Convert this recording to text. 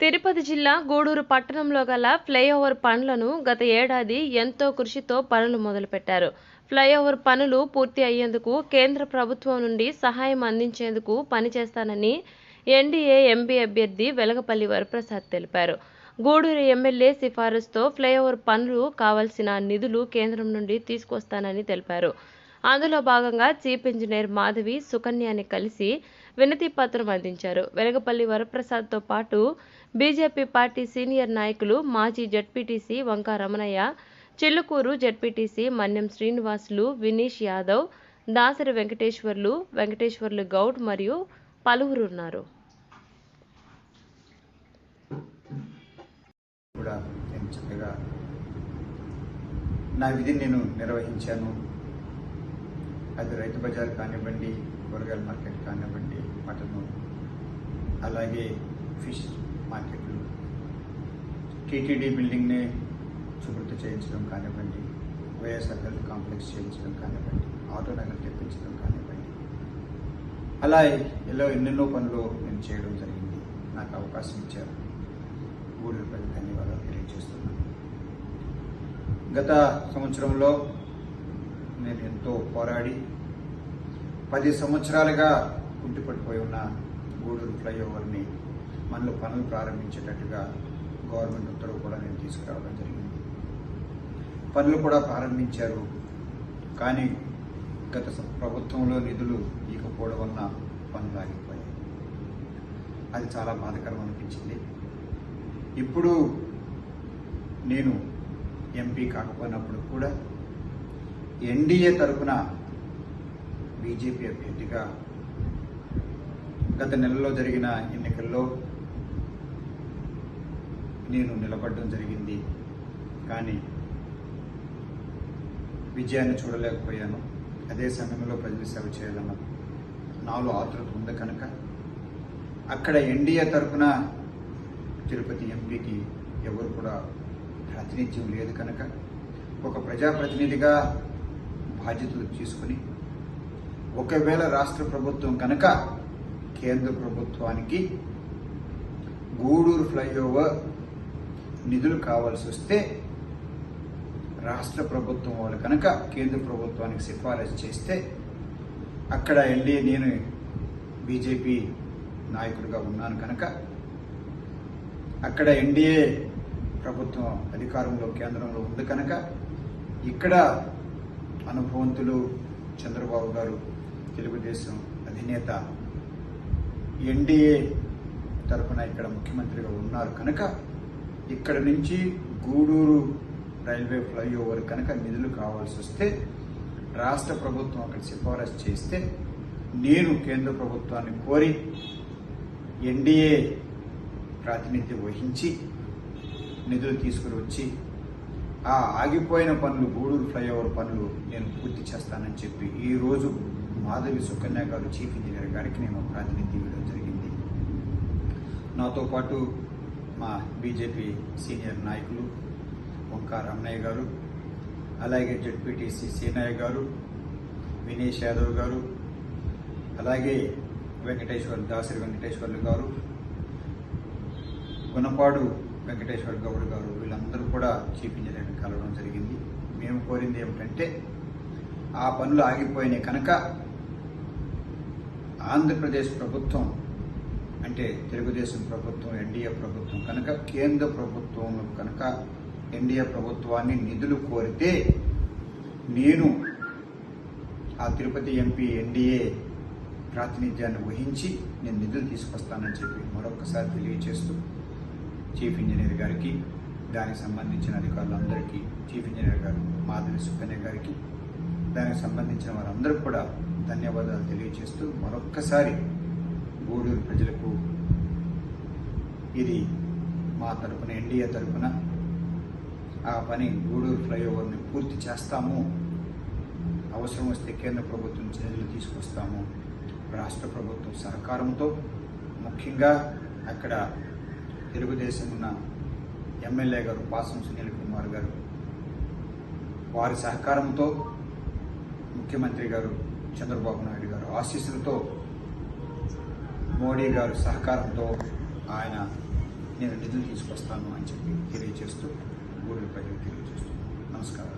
తిరుపతి జిల్లా గూడూరు పట్టణంలో గల ఫ్లైఓవర్ పనులను గత ఏడాది ఎంతో కృషితో పనులు మొదలుపెట్టారు. ఫ్లైఓవర్ పనులు పూర్తి అయ్యేందుకు కేంద్ర ప్రభుత్వం నుండి సహాయం అందించేందుకు పనిచేస్తానని ఎన్డీఏ ఎంపీ అభ్యర్థి వెలగపల్లి వరప్రసాద్ తెలిపారు. గూడూరు ఎమ్మెల్యే సిఫారసుతో ఫ్లైఓవర్ పనులు కావాల్సిన నిధులు కేంద్రం నుండి తీసుకొస్తానని తెలిపారు. అందులో భాగంగా చీఫ్ ఇంజనీర్ మాధవి సుకన్యని కలిసి వినతి పత్రం అందించారు. వెలగపల్లి వరప్రసాద్తో పాటు బీజేపీ పార్టీ సీనియర్ నాయకులు మాజీ జడ్పీటీసీ వంకా రమణయ్య చిల్లుకూరు జడ్పీటీసీ మన్యం శ్రీనివాసులు వినీష్ యాదవ్ దాసరి వెంకటేశ్వర్లు వెంకటేశ్వర్లు గౌడ్ మరియు పలువురు ఉన్నారు. కూడా నేను చక్కగా నా విధిని నేను నిర్వహించాను. అది రైతు బజార్ కానివ్వండి కూరగాయల మార్కెట్ కానివ్వండి మటను అలాగే ఫిష్ మార్కెట్లు. టీటీడీ బిల్డింగ్ని శుభ్రత చేయించడం కానివ్వండి వైఎస్ఆర్ హెల్త్ కాంప్లెక్స్ చేయించడం కానివ్వండి ఆటో నగర్ తెప్పించడం కానివ్వండి. అలా ఇలా ఎన్నెన్నో పనులు నేను చేయడం జరిగింది. నాకు అవకాశం ఇచ్చారు. ఊరి ప్రజలు ధన్యవాదాలు తెలియజేస్తున్నాను. గత సంవత్సరంలో నేను ఎంతో పోరాడి పది సంవత్సరాలుగా కుంటిపడిపోయి ఉన్న గూడూరు ఫ్లైఓవర్ని మనలో పనులు ప్రారంభించేటట్టుగా గవర్నమెంట్ ఉత్తర్వు కూడా నేను తీసుకురావడం జరిగింది. పనులు కూడా ప్రారంభించారు. కానీ గత ప్రభుత్వంలో నిధులు ఇకపోవడం వలన పనులు ఆగిపోయాయి. అది చాలా బాధకరం అనిపించింది. ఇప్పుడు నేను ఎంపీ కాకపోయినప్పుడు కూడా ఎన్డీఏ తరఫున బీజేపీ అభ్యర్థిగా గత నెలలో జరిగిన ఎన్నికల్లో నేను నిలబడడం జరిగింది. కానీ విజయాన్ని చూడలేకపోయాను. అదే సమయంలో ప్రజలు సేవ చేయాలన్న నాలో ఆతృత ఉంది కనుక అక్కడ ఎన్డీఏ తరఫున తిరుపతి ఎంపీకి ఎవరు కూడా ప్రాతినిధ్యం లేదు కనుక ఒక ప్రజాప్రతినిధిగా బాధ్యతలు తీసుకుని ఒకవేళ రాష్ట్ర ప్రభుత్వం కనుక కేంద్ర ప్రభుత్వానికి గూడూరు ఫ్లైఓవర్ నిధులు కావాల్సి వస్తే రాష్ట్ర ప్రభుత్వం వాళ్ళు కనుక కేంద్ర ప్రభుత్వానికి సిఫారసు చేస్తే అక్కడ ఎన్డీఏ నేను బీజేపీ నాయకుడిగా ఉన్నాను కనుక అక్కడ ఎన్డీఏ ప్రభుత్వం అధికారంలో కేంద్రంలో ఉంది కనుక ఇక్కడ అనుభవంతులు చంద్రబాబు గారు తెలుగుదేశం అధినేత ఎన్డీఏ తరఫున ఇక్కడ ముఖ్యమంత్రిగా ఉన్నారు కనుక ఇక్కడ నుంచి గూడూరు రైల్వే ఫ్లైఓవర్ కనుక నిధులు కావాల్సి వస్తే రాష్ట్ర ప్రభుత్వం అక్కడ సిఫారసు చేస్తే నేను కేంద్ర ప్రభుత్వాన్ని కోరి ఎన్డీఏ ప్రాతినిధ్యం వహించి నిధులు తీసుకుని వచ్చి ఆ ఆగిపోయిన పనులు గూడూరు ఫ్లైఓవర్ పనులు నేను పూర్తి చేస్తానని చెప్పి ఈరోజు మాధవి సుకన్య గారు చీఫ్ ఇంజనీర్ గారికి నేను ప్రాతినిధ్యం ఇవ్వడం జరిగింది. నాతో పాటు మా బీజేపీ సీనియర్ నాయకులు వంకా రమణయ్య గారు అలాగే జడ్పీటీసీ సీనయ్య గారు వినేష్ యాదవ్ గారు అలాగే వెంకటేశ్వర్ దాసరి వెంకటేశ్వర్లు గారు గుణపాడు వెంకటేశ్వర గౌడ్ గారు వీళ్ళందరూ కూడా చీఫ్ ఇంజనీర్ని కలవడం జరిగింది. మేము కోరింది ఏమిటంటే ఆ పనులు ఆగిపోయినాయి కనుక ఆంధ్రప్రదేశ్ ప్రభుత్వం అంటే తెలుగుదేశం ప్రభుత్వం ఎన్డీఏ ప్రభుత్వం కనుక కేంద్ర ప్రభుత్వం కనుక ఎన్డీఏ ప్రభుత్వాన్ని నిధులు కోరితే నేను ఆ తిరుపతి ఎంపీ ఎన్డీఏ ప్రాతినిధ్యాన్ని వహించి నేను నిధులు తీసుకొస్తానని చెప్పి మరొకసారి తెలియజేస్తూ చీఫ్ ఇంజనీర్ గారికి దానికి సంబంధించిన అధికారులందరికీ చీఫ్ ఇంజనీర్ గారు మాధవి సుకన్య గారికి దానికి సంబంధించిన వారందరూ కూడా ధన్యవాదాలు తెలియజేస్తూ మరొక్కసారి గూడూరు ప్రజలకు ఇది మా తరపున ఎన్డీఏ తరపున ఆ పని గూడూరు ఫ్లైఓవర్ని పూర్తి చేస్తాము. అవసరం వస్తే కేంద్ర ప్రభుత్వం చర్యలు తీసుకొస్తాము. రాష్ట్ర ప్రభుత్వం సహకారంతో ముఖ్యంగా అక్కడ తెలుగుదేశం ఉన్న ఎమ్మెల్యే గారు పాసం సునీల్ కుమార్ గారు వారి సహకారంతో ముఖ్యమంత్రి గారు చంద్రబాబు నాయుడు గారు ఆశీస్సులతో మోడీ గారు సహకారంతో ఆయన నేను నిధులు తీసుకొస్తాను అని చెప్పి తెలియజేస్తూ గూడూరు ప్రజలకు తెలియజేస్తూ నమస్కారం